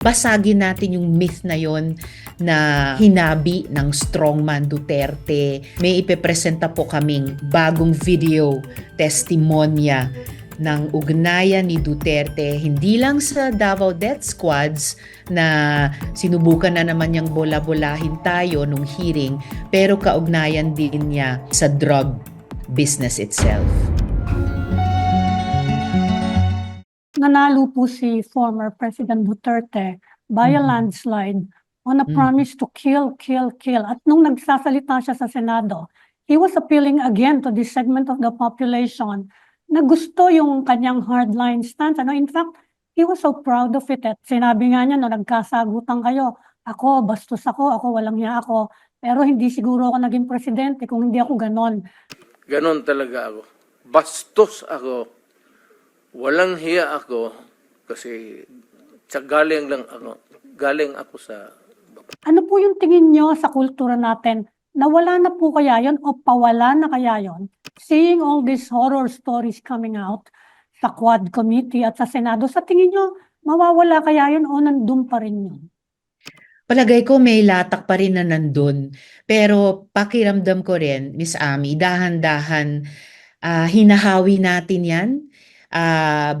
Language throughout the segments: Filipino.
basagin natin yung myth na yon na hinabi ng strongman Duterte. May ipepresenta po kaming bagong video testimonya ng ugnayan ni Duterte hindi lang sa Davao Death Squads na sinubukan na naman niyang bola-bolahin tayo nung hearing pero kaugnayan din niya sa drug business itself. Nanalo po si former President Duterte by a Mhm. landslide on a Mhm. promise to kill, kill, kill. At nung nagsasalita siya sa Senado, he was appealing again to this segment of the population na gusto yung kanyang hardline stance. Ano, in fact, he was so proud of it. At sinabi nga niya, no, nagkasagutan kayo, ako, bastos ako, ako, walang hiya ako. Pero hindi siguro ako naging presidente kung hindi ako ganon. Ganon talaga ako. Bastos ako. Walang hiya ako kasi galing lang ako. Galing ako sa Ano po yung tingin nyo sa kultura natin? Nawala na po kaya yon o pawala na kaya yon? Seeing all these horror stories coming out sa Quad Committee at sa Senado, sa tingin nyo, mawawala kaya yon o nandun pa rin yun? Palagay ko may latak pa rin na nandun. Pero pakiramdam ko rin, Miss Ami, dahan-dahan ah, hinahawi natin yan. Ah,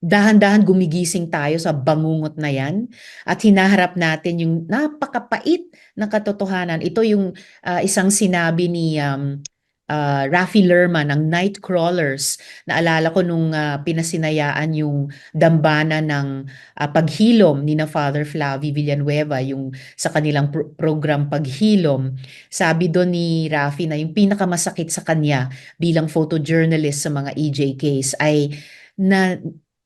dahan-dahan gumigising tayo sa bangungot na yan at hinaharap natin yung napakapait na katotohanan. Ito yung ah, isang sinabi ni um, ah, Rafi Lerma ng Nightcrawlers. Naalala ko nung ah, pinasinayaan yung dambana ng ah, paghilom ni na Father Flavi Villanueva yung sa kanilang pro- program paghilom. Sabi doon ni Rafi na yung pinakamasakit sa kanya bilang photojournalist sa mga EJKs ay na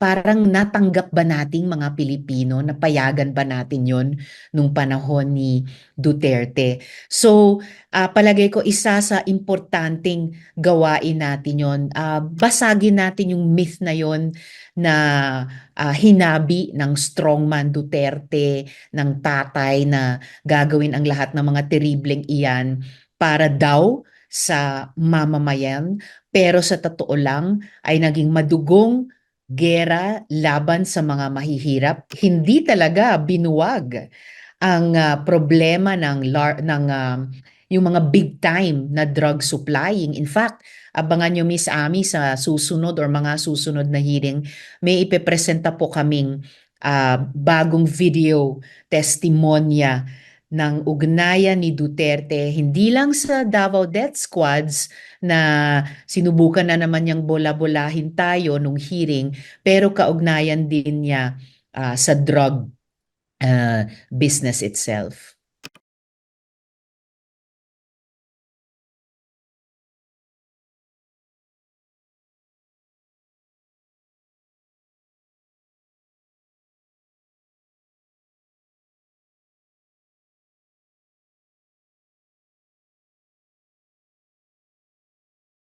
parang natanggap ba nating mga Pilipino, napayagan ba natin yon nung panahon ni Duterte. So, ah, palagay ko isa sa importanteng gawain natin yon, ah, basagin natin yung myth na yon na ah, hinabi ng strongman Duterte, ng tatay na gagawin ang lahat ng mga teribleng iyan para daw sa mamamayan, pero sa totoo lang ay naging madugong gera laban sa mga mahihirap. Hindi talaga binuwag ang ah, problema ng lar- ng ah, yung mga big time na drug supplying. In fact, abangan nyo Miss Ami sa susunod or mga susunod na hearing, may ipepresenta po kaming ah, bagong video testimonya ng ugnayan ni Duterte hindi lang sa Davao Death Squads na sinubukan na naman niyang bola-bolahin tayo nung hearing pero kaugnayan din niya ah, sa drug ah, business itself.